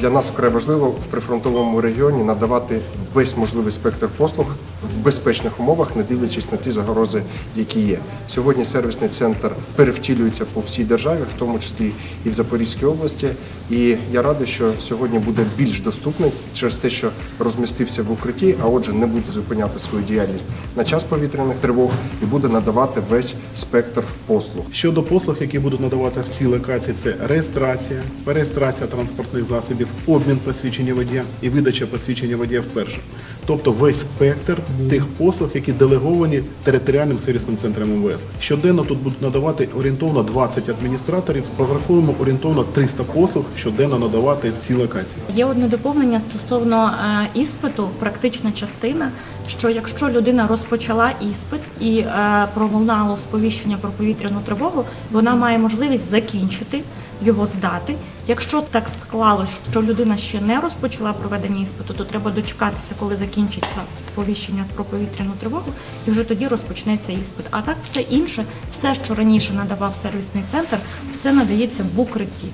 Для нас вкрай важливо в прифронтовому регіоні надавати весь можливий спектр послуг в безпечних умовах, не дивлячись на ті загрози, які є. Сьогодні сервісний центр перевтілюється по всій державі, в тому числі і в Запорізькій області. І я радий, що сьогодні буде більш доступний через те, що розмістився в укритті, а отже, не буде зупиняти свою діяльність на час повітряних тривог і буде надавати весь спектр послуг. Щодо послуг, які будуть надавати в цій локації, це реєстрація, перереєстрація транспортних засобів, обмін посвідчення водія і видача посвідчення водія вперше. Тобто весь спектр тих послуг, які делеговані територіальним сервісним центром МВС. Щоденно тут будуть надавати орієнтовно 20 адміністраторів. Розраховуємо орієнтовно 300 послуг щоденно надавати в цій локації. Є одне доповнення стосовно е, іспиту, практична частина, що якщо людина розпочала іспит і е, пролунало сповіщення про повітряну тривогу, вона має можливість закінчити його здати. Якщо так склалось, що людина ще не розпочала проведення іспиту, то треба дочекатися, коли закінчиться повіщення про повітряну тривогу, і вже тоді розпочнеться іспит. А так все інше, все, що раніше надавав сервісний центр, все надається в укритті.